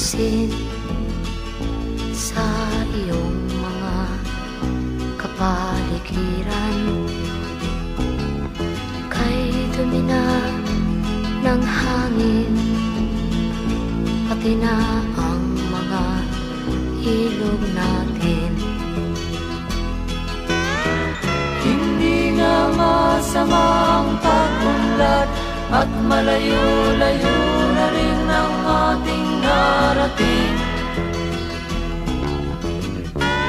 pansin sa iyong mga kapaligiran. Kay dumi na ng hangin Pati na ang mga ilog natin. Hindi nga masama ang pag-unlad At malayo-layo rin ang ating narating.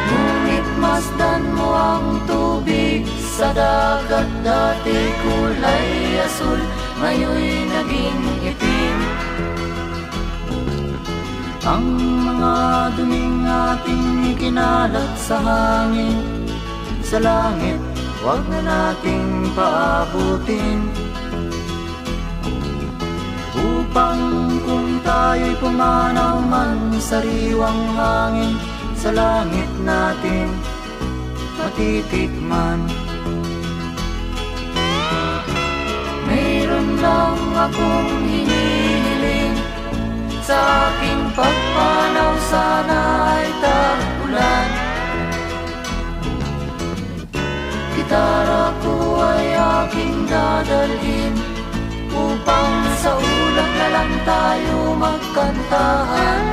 Ngunit masdan mo ang tubig sa dagat Dati kulay asul, ngayon'y naging itim. Ang mga duming ating ikinalat sa hangin Sa langit, huwag na nating paabutin. Upang tayo'y pumanaw man sa riwang hangin Sa langit natin matitikman. Mayroon lang akong hinihiling Sa aking pagpanaw sana ay tagulan. Gitara ko ay aking dadalhin Upang sa tayo magkantahan.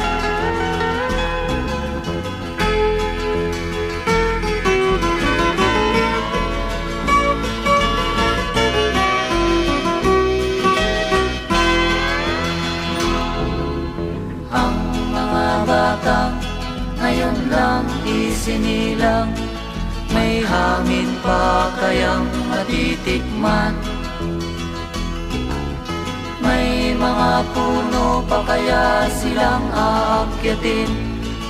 Ang mga batang ngayon lang isinilang May hangin pa kayang matitikman mga puno pa kaya silang aakyatin?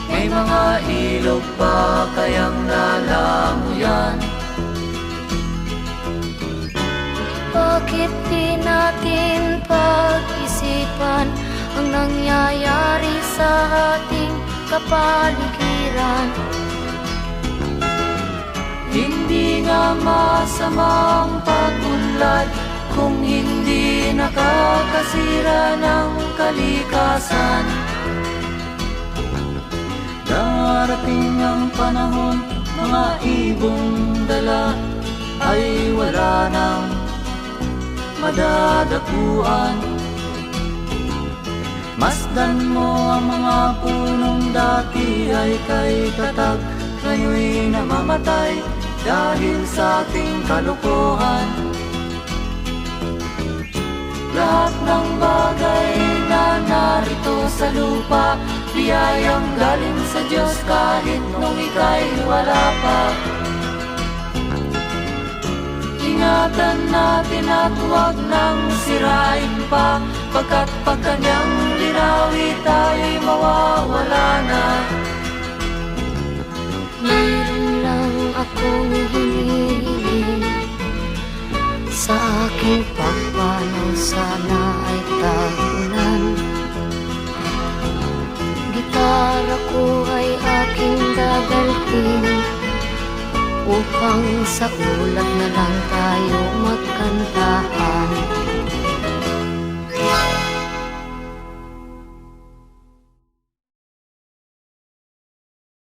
May mga ilog pa kayang lalamuyan Bakit di natin pag-isipan Ang nangyayari sa ating kapaligiran? Hindi nga masama ang pagunlad Kung hindi nakakasira ng kalikasan. Darating ang panahon Mga ibong dala Ay wala nang madadapuan. Masdan mo ang mga punong dati ay kay tatag Ngayon'y namamatay dahil sa ating kalukuhan sa lupa Biyayang galing sa Diyos kahit nung ika'y wala pa. Ingatan natin at huwag nang sirain pa Pagkat pag kanyang linawi tayo'y mawawala na. Mayroon lang akong hinihiling Sa aking pagpanaw sana ay tagulan para ko ay aking dadalhin Upang sa ulap na lang tayo magkantahan.